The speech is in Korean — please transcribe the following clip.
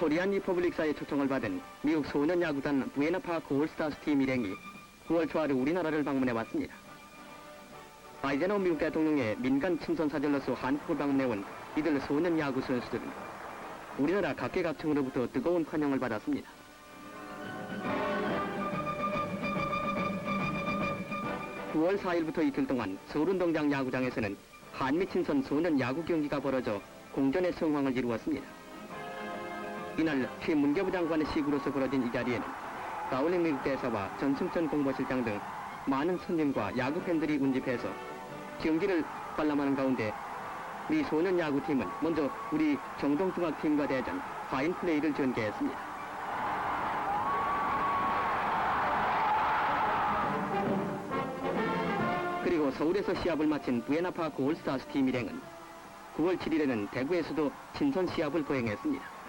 코리안 리퍼블릭사의 초청을 받은 미국 소년 야구단 부에나파크 올스타스 팀 일행이 9월 초하루 우리나라를 방문해 왔습니다. 아이제너 미국 대통령의 민간 친선 사절로서 한국을 방문해 온 이들 소년 야구 선수들은 우리나라 각계각층으로부터 뜨거운 환영을 받았습니다. 9월 4일부터 이틀 동안 서울운동장 야구장에서는 한미 친선 소년 야구 경기가 벌어져 공전의 성황을 이루었습니다. 이날 최 문교부 장관의 시구로서 벌어진 이 자리에는 미국 대사와 전승천 공보실장 등 많은 손님과 야구 팬들이 운집해서 경기를 관람하는 가운데 미 소년 야구팀은 먼저 우리 정동중학팀과 대전 파인 플레이를 전개했습니다. 그리고 서울에서 시합을 마친 부에나파크 올스타스 팀 일행은 9월 7일에는 대구에서도 친선 시합을 거행했습니다.